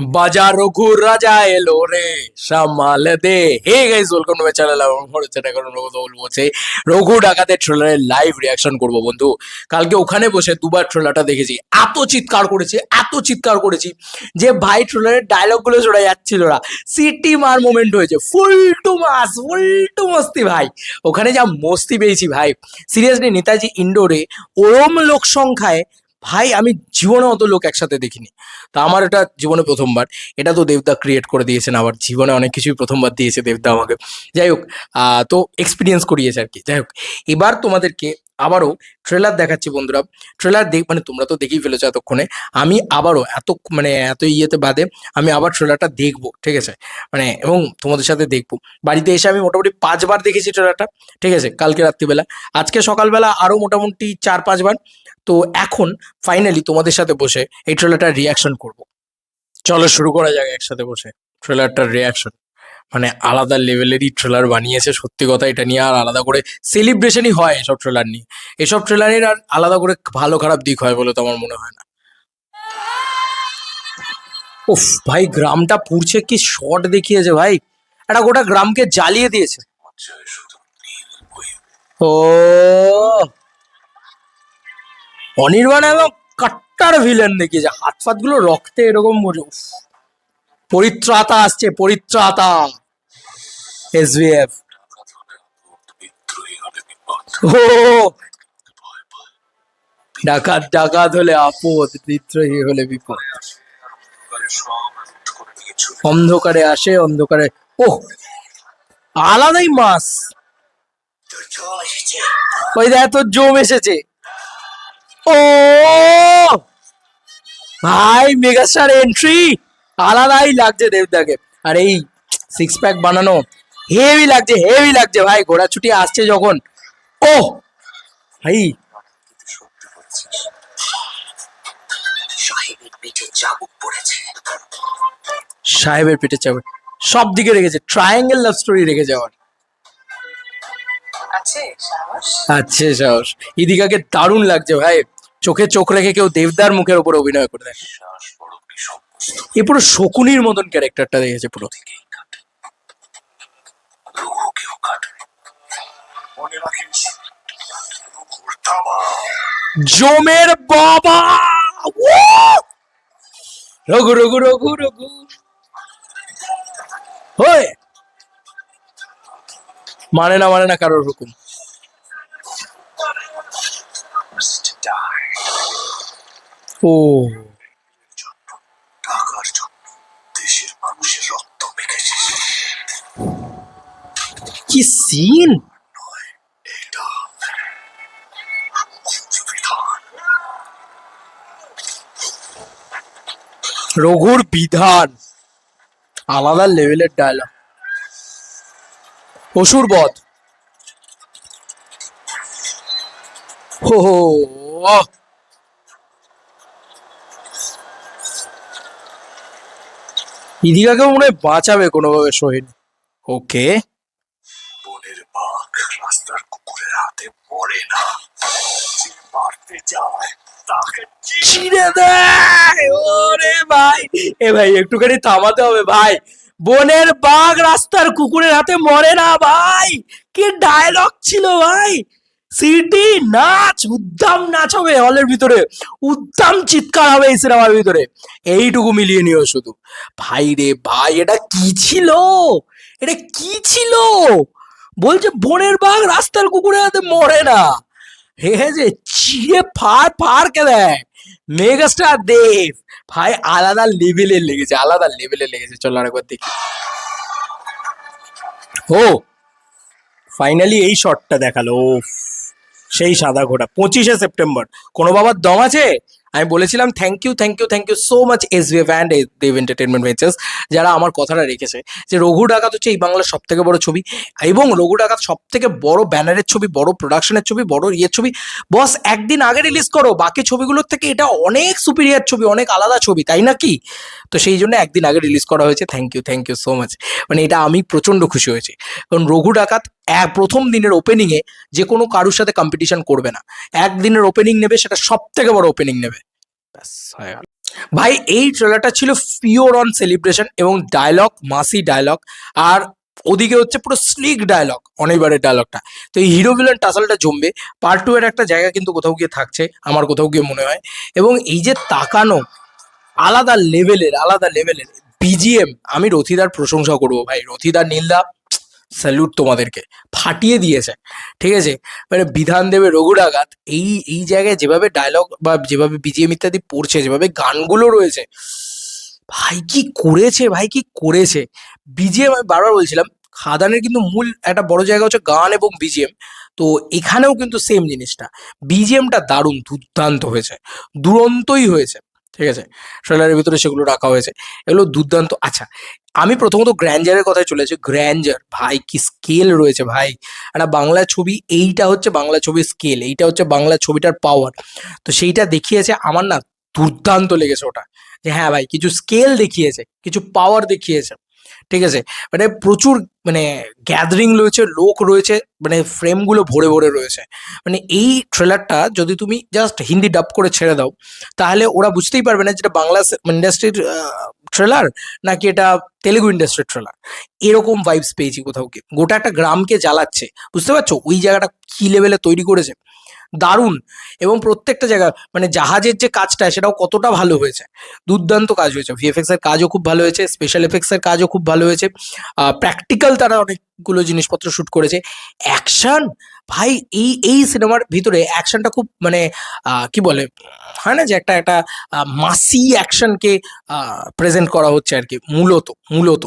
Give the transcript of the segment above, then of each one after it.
বাজার রঘুর রাজা এলো রে। সামাল দে। Hey guys welcome to my channel আমার মনে হচ্ছে এখন রঘু বলছে রঘু ডাকাতের ট্রেলারের লাইভ রিয়াকশন করব বন্ধু। কালকে ওখানে বসে দুবার ট্রেলারটা দেখেছি। এত চিৎকার করেছি, এত চিৎকার করেছি যে ভাই ট্রেলারের ডায়লগগুলো শোনা যাচ্ছিল না। সিটি মার মোমেন্ট হয়েছে। ফুল টু মাস, ফুল টু মস্তি ভাই। ওখানে যা মস্তি পেয়েছি ভাই। সিরিয়াসলি নেতাজি ইন্ডোরে ওরম লোক সংখ্যায় ভাই, আমি জীবনে অত লোক একসাথে দেখিনি। তা আমার এটা জীবনে প্রথমবার। এটা তো দেবদা ক্রিয়েট করে দিয়েছেন আবার। জীবনে অনেক কিছুই প্রথমবার দিয়েছে দেবদা আমাকে। যাই হোক তো এক্সপিরিয়েন্স করিয়েছে আর কি। যাই হোক, এবার তোমাদেরকে আবারও ট্রেলার দেখাচ্ছি বন্ধুরা। ট্রেলার দেখ মানে তোমরা তো দেখেই ফেলেছো এতক্ষণে। আমি আবারও এত মানে এত ইয়েতে বাদে আমি আবার ট্রেলারটা দেখব, ঠিক আছে? মানে এবং তোমাদের সাথে দেখব। বাড়িতে এসে আমি মোটামুটি পাঁচবার দেখেছি ট্রেলারটা ঠিক আছে? কালকে রাত্রিবেলা। আজকে সকালবেলা আরও মোটামুটি চার পাঁচবার তো এখন ফাইনালি তোমাদের সাথে বসে এই ট্রেলারটার রিয়াকশন করব। চলো শুরু করা যাক একসাথে বসে। ট্রেলারটার রিয়াকশন মানে আলাদা লেভেলেরই ট্রেলার বানিয়েছে। সত্যি কথা, এটা নিয়ে আর আলাদা করে সেলিব্রেশনই হয় এসব ট্রেলার নিয়ে। এসব ট্রেলারের আর আলাদা করে ভালো খারাপ দিক হয় বলে তো আমার মনে হয় না। উফ, ভাই, গ্রামটা পুড়ছে কি শর্ট দেখিয়েছে ভাই। একটা গোটা গ্রামকে জ্বালিয়ে দিয়েছে। ও। অনির্বাণ এবং কাট্টার ভিলেন দেখিয়েছে। হাত ফাতগুলো রক্তে এরকম। পরিত্রাতা আসছে, পরিত্রাতা। এসবিএফ ও ডাকাত ডাকাত হলে আপদ, বিদ্রোহী হলে বিপদ। অন্ধকারে আসে, অন্ধকারে ওহ! আলাদাই মাস ওই দেখ তোর জম এসেছে। ও! ভাই, মেগাস্টার এন্ট্রি! আলাদাই লাগছে দেবদাকে। আর এই সিক্স প্যাক বানানো হেভি লাগছে হেভি লাগছে ভাই ঘোড়া ছুটি আসছে যখন। ও ভাই। সাহেবের চাবুক পেটে চাবে সব দিকে রেখেছে ট্রায়াঙ্গেল লাভ স্টোরি রেখে যাওয়ার আচ্ছা সাহস? ইদিকাকে দারুণ লাগছে ভাই। চোখে চোখ রেখে কেউ দেবদার মুখের উপর অভিনয় করে দেয়। এ পুরো শকুনির মতন ক্যারেক্টারটা দেখেছে পুরো। থেকেই মনে রাখিস জমের বাবা! রঘু রঘু রঘু রঘু। মানে না মানে না কারোর হুকুম। ও। কি সিন রঘুর বিধান। আলাদা লেভেলের ডায়লগ অসুর বধ। হো হো, আহ। ইদিকাকে মনে হয় বাঁচাবে কোনোভাবে সোহেন। ওকে। বনের বাঘ রাস্তার কুকুরের হাতে মরে না। মারতে যায় তাকে চিড়ে দেয় এ ভাই, একটুখানি থামাতে হবে ভাই। বনের বাঘ রাস্তার কুকুরের হাতে মরে না ভাই। কি ডায়লগ ছিল ভাই। সিটি নাচ, উদ্দাম নাচ হবে হলের ভিতরে। উদ্দাম চিৎকার হবে এই সিনেমার ভিতরে। এইটুকু মিলিয়ে নিও শুধু। ভাই রে ভাই, এটা কি ছিল? এটা কি ছিল? বলছে, বনের বাঘ রাস্তার কুকুরের হাতে মরে না। হে যে, চিড়ে ফাড় ফাড় কে দেয় মেগাস্টার দেব ভাই, আলাদা লেভেলের লেগেছে, আলাদা লেভেলের লেগেছে। চল আরেকবার দেখি। ও ফাইনালি এই শটটা দেখাল সেই সাদা ঘোড়া, পঁচিশে সেপ্টেম্বর কোনো বাবার দম আছে? আমি বলেছিলাম thank you thank you thank you so much S V and Dev entertainment ventures যারা আমার কথাটা রেখেছে, যে রঘু ডাকাত হচ্ছে এই বাংলার সব থেকে বড় ছবি, এবং রঘু ডাকাত সব থেকে বড় ব্যানারের ছবি, বড় প্রোডাকশনের ছবি, বড় ইয়ের ছবি। বস, একদিন আগে রিলিজ করো, বাকি ছবিগুলোর থেকে এটা অনেক সুপিরিয়ার ছবি, অনেক আলাদা ছবি, তাই না কি? তো সেই জন্য একদিন আগে রিলিজ করা হয়েছে thank you thank you so much মানে এটা আমি প্রচণ্ড খুশি হয়েছি। কারণ রঘু ডাকাত প্রথম দিনের ওপেনিংয়ে যে কোনো কারুর সাথে কম্পিটিশন করবে না। একদিনের ওপেনিং নেবে, সেটা সব থেকে বড় ওপেনিং নেবে। ব্যাস ভাই, এই ট্রেলারটা ছিল পিওর অন সেলিব্রেশন এবং ডায়লগ মাসি ডায়লগ আর ওদিকে হচ্ছে পুরো স্লিক ডায়লগ অনেকবারের ডায়লগটা তো এই হিরো ভিলেন টাসালটা জমবে। পার্ট টু এর একটা জায়গা কিন্তু কোথাও গিয়ে থাকছে, আমার কোথাও গিয়ে মনে হয়। এবং এই যে তাকানো, আলাদা লেভেলের আলাদা লেভেলের বিজিএম আমি রথিদার প্রশংসা করব ভাই। রথিদার নীলদা স্যালুট তোমাদেরকে। ফাটিয়ে দিয়েছে। ঠিক আছে? মানে বিধান দেবে রঘুরাঘাত এই এই জায়গায় যেভাবে ডায়লগ বা যেভাবে বিজিএম ইত্যাদি পড়ছে, যেভাবে গানগুলো রয়েছে, ভাই কি করেছে, ভাই কি করেছে? বিজিএম আমি বারবার বলছিলাম, খাদানের কিন্তু মূল একটা বড় জায়গা হচ্ছে গান এবং বিজিএম তো এখানেও কিন্তু সেম জিনিসটা। বিজিএমটা দারুণ দুর্দান্ত হয়েছে। দুরন্তই হয়েছে। ঠিক আছে? ট্রেলারের ভিতরে সেগুলো রাখা হয়েছে। এগুলো দুর্দান্ত। আচ্ছা আমি প্রথমত গ্র্যান্ডারের কথায় চলেছি গ্র্যান্ডার ভাই কি স্কেল রয়েছে ভাই। একটা বাংলা ছবি, এইটা হচ্ছে বাংলা ছবির স্কেল এইটা হচ্ছে বাংলা ছবিটার পাওয়ার তো সেইটা দেখিয়েছে, আমার না দুর্দান্ত লেগেছে ওটা। যে হ্যাঁ ভাই, কিছু স্কেল দেখিয়েছে, কিছু পাওয়ার দেখিয়েছে। ঠিক আছে? মানে প্রচুর মানে গ্যাদারিং রয়েছে, লোক রয়েছে মানে ফ্রেমগুলো ভরে ভরে রয়েছে। মানে এই ট্রেলারটা যদি তুমি জাস্ট হিন্দি ডাব করে ছেড়ে দাও, তাহলে ওরা বুঝতেই পারবে না যেটা বাংলা ইন্ডাস্ট্রির ট্রেলার নাকি এটা তেলেগু ইন্ডাস্ট্রির ট্রেলার এরকম ভাইবস পেয়েছি কোথাও কি গোটা একটা গ্রামকে জ্বালাচ্ছে। বুঝতে পারছ? ওই জায়গাটা কি লেভেলে তৈরি করেছে? দারুণ। এবং প্রত্যেকটা জায়গা মানে জাহাজের যে কাজটা, সেটাও কতটা ভালো হয়েছে। দুর্দান্ত কাজ হয়েছে। ভিএফএক্স এর কাজও খুব ভালো হয়েছে স্পেশাল এফেক্টস এর কাজও খুব ভালো হয়েছে। প্র্যাকটিক্যাল তারা অনেকগুলো জিনিসপত্র শুট করেছে। অ্যাকশন ভাই, এই এই সিনেমার ভিতরে অ্যাকশনটা খুব মানে কি বলে, হয় না যে একটা একটা মাসি অ্যাকশনকে প্রেজেন্ট করা হচ্ছে আর কি, মূলত মূলত।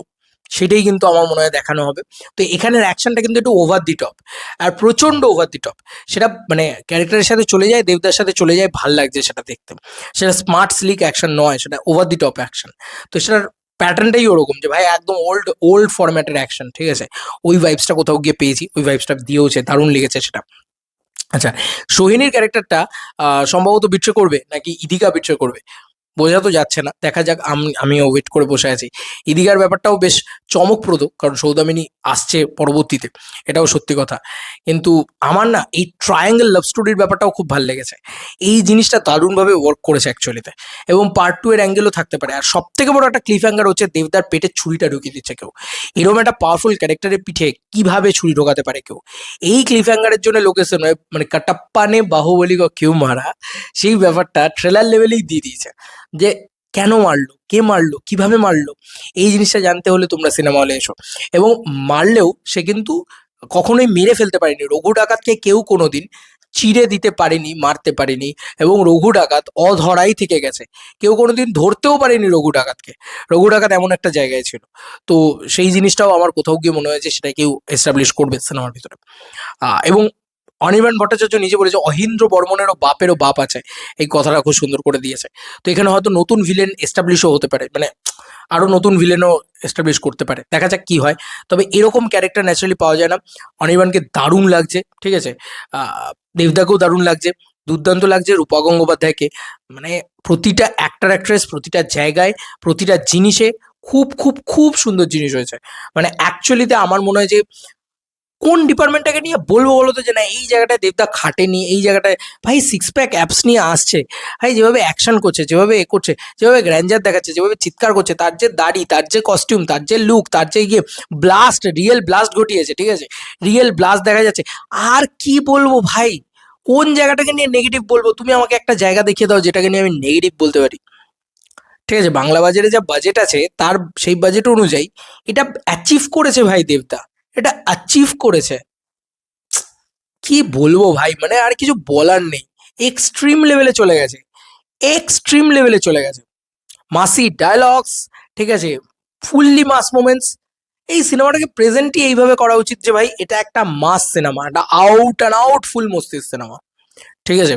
সেটাই কিন্তু আমার মনে হয় দেখানো হবে। তো এখানের অ্যাকশনটা কিন্তু একটু ওভার দি টপ আর প্রচণ্ড ওভার দি টপ সেটা মানে ক্যারেক্টারের সাথে চলে যায়, দেবদার সাথে চলে যায়, ভালো লাগছে সেটা দেখতে। সেটা স্মার্ট স্লিক অ্যাকশন নয়, সেটা ওভার দি টপ অ্যাকশন তো সেটার প্যাটার্নটাই ওরকম যে ভাই একদম ওল্ড ওল্ড ফরম্যাটের অ্যাকশন ঠিক আছে? ওই ভাইবসটা কোথাও গিয়ে পেয়েছি, ওই ভাইবসটা দিয়েওছে, দারুণ লেগেছে সেটা। আচ্ছা সোহিনীর ক্যারেক্টারটা সম্ভবত বিট্রে করবে নাকি ইদিকা বিট্রে করবে? বোঝা তো যাচ্ছে না। দেখা যাক, আমি, আমিও ওয়েট করে বসে আছি। ইদিকার ব্যাপারটাও বেশ চমকপ্রদ, কারণ সৌদামিনী আসছে পরবর্তীতে, এটাও সত্যি কথা। কিন্তু আমার না এই ট্রায়াঙ্গেল লাভ স্টোরির ব্যাপারটাও খুব ভালো লেগেছে। এই জিনিসটা দারুণভাবে ওয়ার্ক করেছে অ্যাকচুয়ালিতে এবং পার্ট টু এর অ্যাঙ্গেলও থাকতে পারে। আর সব থেকে বড় একটা ক্লিফ হ্যাঙ্গার হচ্ছে দেবদার পেটে ছুরিটা ঢুকিয়ে দিচ্ছে কেউ। এরকম একটা পাওয়ারফুল ক্যারেক্টারের পিঠে কীভাবে ছুরি ঢোকাতে পারে কেউ? এই ক্লিফ হ্যাঙ্গারের জন্য লোকেশন মানে কাটাপ্পানে বাহুবলি কেউ মারা, সেই ব্যাপারটা ট্রেলার লেভেলেই দিয়ে দিয়েছে। যে কেন মারলো? কে মারলো? কীভাবে মারলো? এই জিনিসটা জানতে হলে তোমরা সিনেমা হলে এসো। এবং মারলেও সে কিন্তু কখনোই মেরে ফেলতে পারেনি। রঘু ডাকাতকে কেউ কোনো দিন চিড়ে দিতে পারেনি, মারতে পারেনি এবং রঘু ডাকাত অধরাই থেকে গেছে। কেউ কোনোদিন ধরতেও পারেনি রঘু ডাকাতকে। রঘু ডাকাত এমন একটা জায়গায় ছিল। তো সেই জিনিসটাও আমার কোথাও গিয়ে মনে হয়েছে সেটা কেউ এস্টাবলিশ করবে সিনেমার ভিতরে। এবং অনির্বাণ ভট্টাচার্য নিজে বলেছে, অহিন্দ্র বর্মনেরও বাপেরও বাপ আছে। এই কথাটা খুব সুন্দর করে দিয়েছে। তো এখানে হয়তো নতুন ভিলেন এস্টাবলিশও হতে পারে মানে আরও নতুন ভিলেনও এস্টাবলিশ করতে পারে। দেখা যাক কী হয়। তবে এরকম ক্যারেক্টার ন্যাচারালি পাওয়া যায় না। অনির্বাণকে দারুণ লাগছে, ঠিক আছে? দেবদাকেও দারুণ লাগছে, দুর্দান্ত লাগছে রূপা গঙ্গোপাধ্যায়কে। মানে প্রতিটা অ্যাক্টার অ্যাক্ট্রেস প্রতিটা জায়গায়, প্রতিটা জিনিসে খুব খুব খুব সুন্দর জিনিস হয়েছে। মানে অ্যাকচুয়ালিতে আমার মনে হয় যে কোন ডিপার্টমেন্টটাকে নিয়ে বলব বলো তো যে না, এই জায়গাটায় দেবদা খাটেনি, এই জায়গাটায়, ভাই সিক্স প্যাক অ্যাপস নিয়ে আসছে। ভাই যেভাবে অ্যাকশন করছে, যেভাবে এ করছে, যেভাবে গ্র্যান্ডার দেখাচ্ছে, যেভাবে চিৎকার করছে, তার যে দাড়ি, তার যে কস্টিউম তার যে লুক তার যে গিয়ে ব্লাস্ট রিয়েল ব্লাস্ট ঘটিয়েছে, ঠিক আছে? রিয়েল ব্লাস্ট দেখা যাচ্ছে। আর কি বলব ভাই? কোন জায়গাটাকে নিয়ে নেগেটিভ বলব? তুমি আমাকে একটা জায়গা দেখিয়ে দাও যেটাকে নিয়ে আমি নেগেটিভ বলতে পারি। ঠিক আছে, বাংলা বাজারে যা বাজেট আছে, তার সেই বাজেট অনুযায়ী এটা অ্যাচিভ করেছে ভাই দেবদা। এটা অ্যাচিভ করেছে। কি বলব ভাই? মানে আর কিছু বলার নেই। এক্সট্রিম লেভেলে চলে গেছে। এক্সট্রিম লেভেলে চলে গেছে। মাসি ডায়লগস ঠিক আছে? ফুললি মাস মোমেন্টস এই সিনেমাটাকে প্রেজেন্টই এইভাবে করা উচিত যে ভাই, এটা একটা মাস সিনেমা একটা আউট অ্যান্ড আউট ফুল মস্তির সিনেমা ঠিক আছে?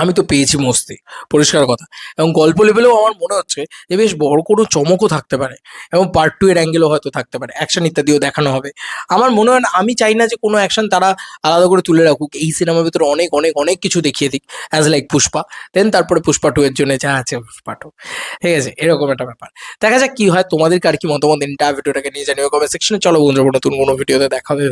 আমি তো পেয়েছি মস্তি, পরিষ্কার কথা। এবং গল্প লেভেলেও আমার মনে হচ্ছে যে বেশ বড় কোনো চমকও থাকতে পারে এবং পার্ট টু এর অ্যাঙ্গেলও হয়তো থাকতে পারে অ্যাকশন ইত্যাদিও দেখানো হবে। আমার মনে হয় না, আমি চাই না যে কোনো অ্যাকশন তারা আলাদা করে তুলে রাখুক। এই সিনেমার ভিতরে অনেক অনেক অনেক কিছু দেখিয়ে দিক অ্যাজ লাইক পুষ্পা। দেন তারপরে পুষ্পা টু এর জন্য যা আছে পুষ্পা টু ঠিক আছে, এরকম একটা ব্যাপার। দেখা যাক কী হয়, তোমাদের কার কি মতামত ইন্টার ভিডিওটাকে নিয়ে জানিও কমেন্ট সেকশনে চলো বন্ধুরা, নতুন কোনো ভিডিওতে দেখা হবে